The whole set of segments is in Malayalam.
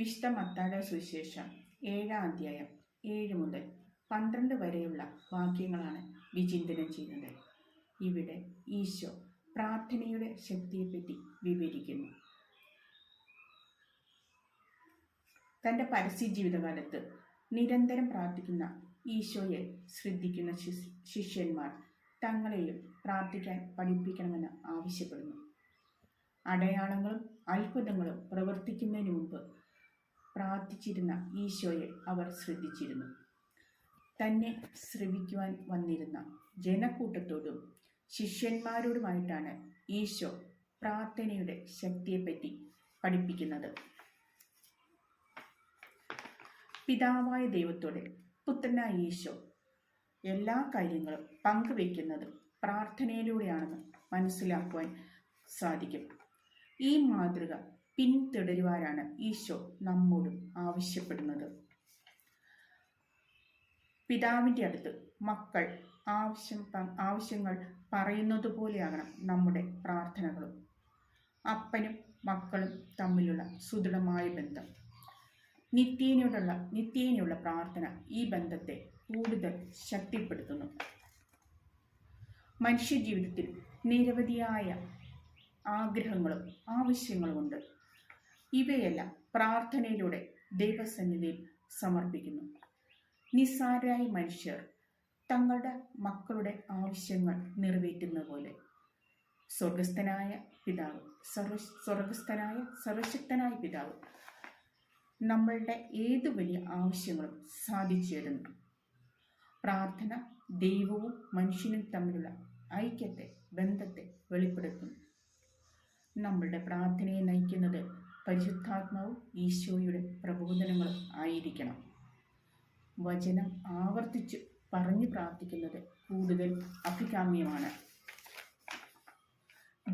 വിശുദ്ധ മത്താഴ സുവിശേഷം ഏഴാം അധ്യായം ഏഴ് മുതൽ പന്ത്രണ്ട് വരെയുള്ള വാക്യങ്ങളാണ് വിചിന്തനം ചെയ്യുന്നത്. ഇവിടെ ഈശോ പ്രാർത്ഥനയുടെ ശക്തിയെപ്പറ്റി വിവരിക്കുന്നു. തന്റെ പരസ്യ ജീവിതകാലത്ത് നിരന്തരം പ്രാർത്ഥിക്കുന്ന ഈശോയെ ശ്രദ്ധിക്കുന്ന ശിഷ്യന്മാർ തങ്ങളെയും പ്രാർത്ഥിക്കാൻ പഠിപ്പിക്കണമെന്ന് ആവശ്യപ്പെടുന്നു. അടയാളങ്ങളും അത്ഭുതങ്ങളും പ്രവർത്തിക്കുന്നതിന് മുമ്പ് പ്രാർത്ഥിച്ചിരുന്ന ഈശോയെ അവർ ശ്രദ്ധിച്ചിരുന്നു. തന്നെ ശ്രവിക്കുവാൻ വന്നിരുന്ന ജനക്കൂട്ടത്തോടും ശിഷ്യന്മാരോടുമായിട്ടാണ് ഈശോ പ്രാർത്ഥനയുടെ ശക്തിയെപ്പറ്റി പഠിപ്പിക്കുന്നത്. പിതാവായ ദൈവത്തോടെ പുത്രനായ ഈശോ എല്ലാ കാര്യങ്ങളും പങ്കുവെക്കുന്നത് പ്രാർത്ഥനയിലൂടെയാണെന്ന് മനസ്സിലാക്കുവാൻ സാധിക്കും. ഈ മാതൃക പിന്തുടരുവാനാണ് ഈശോ നമ്മോട് ആവശ്യപ്പെടുന്നത്. പിതാവിന്റെ അടുത്ത് മക്കൾ ആവശ്യം ആവശ്യങ്ങൾ പറയുന്നത് പോലെയാകണം നമ്മുടെ പ്രാർത്ഥനകളും. അപ്പനും മക്കളും തമ്മിലുള്ള സുദൃഢമായ ബന്ധം. നിത്യേനയോടുള്ള നിത്യേനയുള്ള പ്രാർത്ഥന ഈ ബന്ധത്തെ കൂടുതൽ ശക്തിപ്പെടുത്തുന്നു. മനുഷ്യജീവിതത്തിൽ നിരവധിയായ ആഗ്രഹങ്ങളും ആവശ്യങ്ങളുമുണ്ട്. ഇവയെല്ലാം പ്രാർത്ഥനയിലൂടെ ദൈവസന്നിധിയിൽ സമർപ്പിക്കുന്നു. നിസ്സാരായ മനുഷ്യർ തങ്ങളുടെ മക്കളുടെ ആവശ്യങ്ങൾ നിറവേറ്റുന്ന പോലെ സ്വർഗസ്ഥനായ പിതാവ് സർവ സ്വർഗസ്ഥനായ സർവശക്തനായ പിതാവ് നമ്മളുടെ ഏത് വലിയ ആവശ്യങ്ങളും സാധിച്ചു തരുന്നു. പ്രാർത്ഥന ദൈവവും മനുഷ്യനും തമ്മിലുള്ള ഐക്യത്തെ ബന്ധത്തെ വെളിപ്പെടുത്തുന്നു. നമ്മളുടെ പ്രാർത്ഥനയെ നയിക്കുന്നത് പരിശുദ്ധാത്മാവും ഈശോയുടെ പ്രബോധനങ്ങളും ആയിരിക്കണം. വചനം ആവർത്തിച്ച് പറഞ്ഞു പ്രാർത്ഥിക്കുന്നത് കൂടുതൽ അഭികാമ്യമാണ്.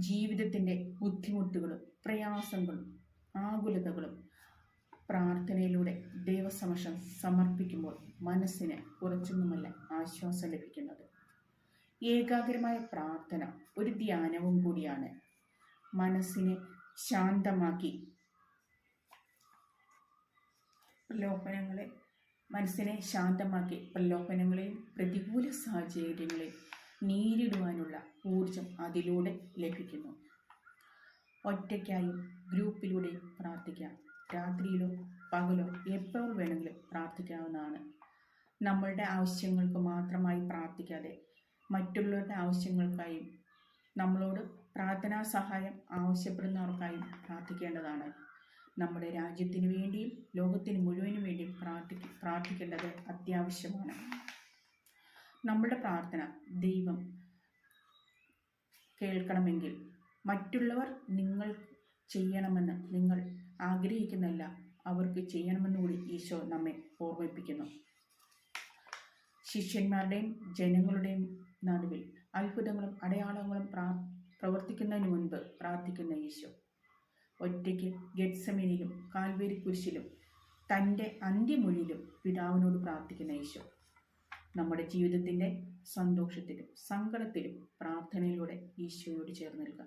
ജീവിതത്തിന്റെ ബുദ്ധിമുട്ടുകളും പ്രയാസങ്ങളും ആകുലതകളും പ്രാർത്ഥനയിലൂടെ ദൈവസമക്ഷം സമർപ്പിക്കുമ്പോൾ മനസ്സിന് കുറച്ചൊന്നുമല്ല ആശ്വാസം ലഭിക്കുന്നത്. ഏകാഗ്രമായ പ്രാർത്ഥന ഒരു ധ്യാനവും കൂടിയാണ്. മനസ്സിനെ ശാന്തമാക്കി പ്രലോഭനങ്ങളെ മനസ്സിനെ ശാന്തമാക്കി പ്രലോഭനങ്ങളെയും പ്രതികൂല സാഹചര്യങ്ങളെ നേരിടുവാനുള്ള ഊർജം അതിലൂടെ ലഭിക്കുന്നു. ഒറ്റയ്ക്കായും ഗ്രൂപ്പിലൂടെയും പ്രാർത്ഥിക്കാം. രാത്രിയിലോ പകലോ എപ്പോൾ വേണമെങ്കിലും പ്രാർത്ഥിക്കാവുന്നതാണ്. നമ്മളുടെ ആവശ്യങ്ങൾക്ക് മാത്രമായി പ്രാർത്ഥിക്കാതെ മറ്റുള്ളവരുടെ ആവശ്യങ്ങൾക്കായും നമ്മളോട് പ്രാർത്ഥനാ സഹായം ആവശ്യപ്പെടുന്നവർക്കായും പ്രാർത്ഥിക്കേണ്ടതാണ്. നമ്മുടെ രാജ്യത്തിന് വേണ്ടിയും ലോകത്തിന് മുഴുവനും വേണ്ടിയും പ്രാർത്ഥിക്ക പ്രാർത്ഥിക്കേണ്ടത് അത്യാവശ്യമാണ്. നമ്മുടെ പ്രാർത്ഥന ദൈവം കേൾക്കണമെങ്കിൽ മറ്റുള്ളവർ നിങ്ങൾ ചെയ്യണമെന്ന് നിങ്ങൾ ആഗ്രഹിക്കുന്നല്ല അവർക്ക് ചെയ്യണമെന്ന് കൂടി ഈശോ നമ്മെ ഓർമ്മിപ്പിക്കുന്നു. ശിഷ്യന്മാരുടെയും ജനങ്ങളുടെയും നടുവിൽ അത്ഭുതങ്ങളും അടയാളങ്ങളും പ്രാ പ്രവർത്തിക്കുന്നതിന് മുൻപ് പ്രാർത്ഥിക്കുന്ന ഈശോ. ഒറ്റയ്ക്ക് ഗഡ്സമിനിലും കാൽവേരി കുരിശിലും തന്റെ അന്ത്യമൊഴിയിലും പിതാവിനോട് പ്രാർത്ഥിക്കുന്ന ഈശോ നമ്മുടെ ജീവിതത്തിന്റെ സന്തോഷത്തിലും സങ്കടത്തിലും പ്രാർത്ഥനയിലൂടെ ഈശോയോട് ചേർന്ന് നിൽക്കുക